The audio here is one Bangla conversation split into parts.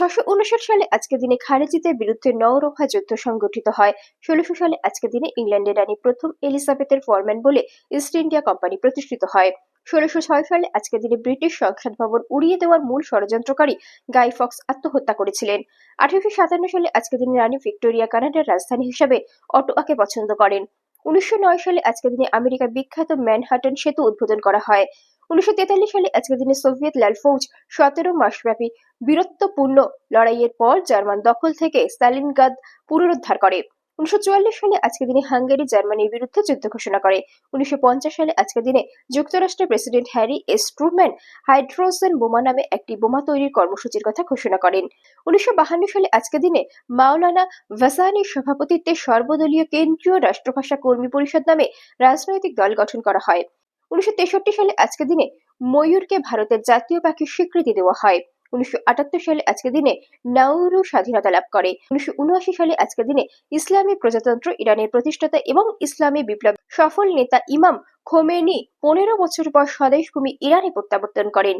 ছশো উনষাট সালে আজকের দিনে খারেজিদের বিরুদ্ধে নওরোফা যুদ্ধ সংগঠিত হয়। ষোলোশো সালে আজকের দিনে ইংল্যান্ডের রানী প্রথম এলিজাবেথের ফরম্যান বলে ইস্ট ইন্ডিয়া কোম্পানি প্রতিষ্ঠিত হয়। ষোলোশো ছয় সালে আজকের দিনে ব্রিটিশ সংসদ ভবন উড়িয়ে দেওয়ার মূল ষড়যন্ত্রকারী গাই ফক্স আত্মহত্যা করেছিলেন। আঠারোশো সাতান্ন সালে আজকের দিনে রানী ভিক্টোরিয়া কানাডার রাজধানী হিসাবে অটোয়াকে পছন্দ করেন। উনিশশো নয় সালে আজকের দিনে আমেরিকার বিখ্যাত ম্যানহাটন সেতু উদ্বোধন করা হয়। উনিশশো তেতাল্লিশ সালে আজকের দিনে সোভিয়েত লাল ফৌজ সতেরো মাসব্যাপী বীরত্বপূর্ণ লড়াইয়ের পর জার্মান দখল থেকে স্টালিনগ্রাদ পুনরুদ্ধার করে। উনিশশো চুয়াল্লিশ সালে আজকের দিনে হাঙ্গেরি জার্মানির বিরুদ্ধে যুদ্ধ ঘোষণা করে। উনিশশো পঞ্চাশ সালে আজকের দিনে যুক্তরাষ্ট্রের president Harry S Truman hydrogen বোমা নামে একটি বোমা তৈরির কর্মসূচির কথা ঘোষণা করেন। উনিশশো সালে আজকের দিনে মাওলানা ভাসানির সভাপতিত্বে সর্বদলীয় কেন্দ্রীয় রাষ্ট্রভাষা কর্মী পরিষদ নামে রাজনৈতিক দল গঠন করা হয়। উনিশশো তেষট্টি সালে আজকের দিনে ময়ূরকে ভারতের জাতীয় পাখির স্বীকৃতি দেওয়া হয়। উনিশশো আটাত্তর সালে আজকের দিনে নাউরু স্বাধীনতা লাভ করে। উনিশশো উনআশি সালে আজকের দিনে ইসলামী প্রজাতন্ত্র ইরানের প্রতিষ্ঠাতা এবং ইসলামী বিপ্লব সফল নেতা ইমাম খোমেনি পনেরো বছর পর স্বদেশ ভূমি ইরানে প্রত্যাবর্তন করেন।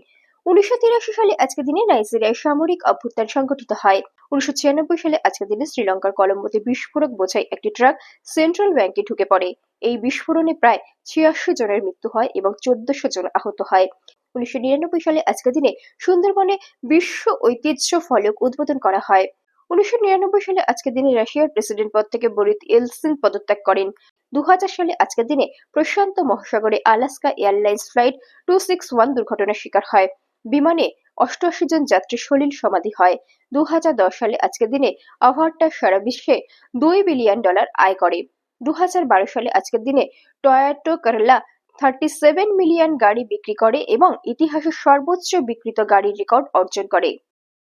উনিশশো তিরাশি সালে আজকের দিনে নাইজেরিয়ায় সামরিক অভ্যুত্থান সংঘটিত হয়। উনিশশো ছিয়ানব্বই সালে আজকের দিনে শ্রীলঙ্কার কলম্বোতে বিস্ফোরক বোঝাই একটি ট্রাক সেন্ট্রাল ব্যাংকে ঢুকে পড়ে। এই বিস্ফোরণে প্রায় ছিয়াশি জনের মৃত্যু হয় এবং চোদ্দশো জন আহত হয়। উনিশশো নিরানব্বই সালে আজকের দিনে সুন্দরবনে বিশ্ব ঐতিহ্য ফলক উদ্বোধন করা হয়। উনিশশো নিরানব্বই সালে আজকের দিনে রাশিয়ার প্রেসিডেন্ট পদ থেকে বরিত এলসিন পদত্যাগ করেন। দু হাজার সালে আজকের দিনে প্রশান্ত মহাসাগরে Alaska Airlines flight two six one দুর্ঘটনার শিকার হয়। বিমানে অষ্টআশি জন যাত্রীর সলিল সমাধি হয়। দু হাজার দশ সালে আজকের দিনে আভারটা সারা বিশ্বে দুই বিলিয়ন ডলার আয় করে। দু হাজার বারো সালে আজকের দিনে Toyota Corolla thirty seven million গাড়ি বিক্রি করে এবং ইতিহাসের সর্বোচ্চ বিক্রিত গাড়ির রেকর্ড অর্জন করে।